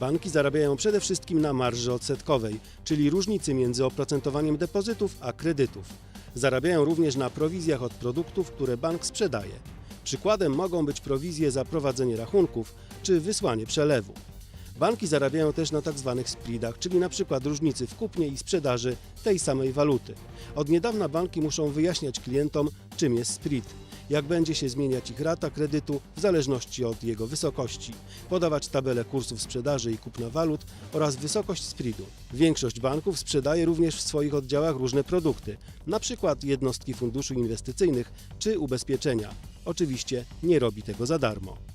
Banki zarabiają przede wszystkim na marży odsetkowej, czyli różnicy między oprocentowaniem depozytów a kredytów. Zarabiają również na prowizjach od produktów, które bank sprzedaje. Przykładem mogą być prowizje za prowadzenie rachunków czy wysłanie przelewu. Banki zarabiają też na tzw. spreadach, czyli na przykład różnicy w kupnie i sprzedaży tej samej waluty. Od niedawna banki muszą wyjaśniać klientom, czym jest spread, jak będzie się zmieniać ich rata kredytu w zależności od jego wysokości, podawać tabelę kursów sprzedaży i kupna walut oraz wysokość spreadu. Większość banków sprzedaje również w swoich oddziałach różne produkty, przykład jednostki funduszu inwestycyjnych czy ubezpieczenia. Oczywiście nie robi tego za darmo.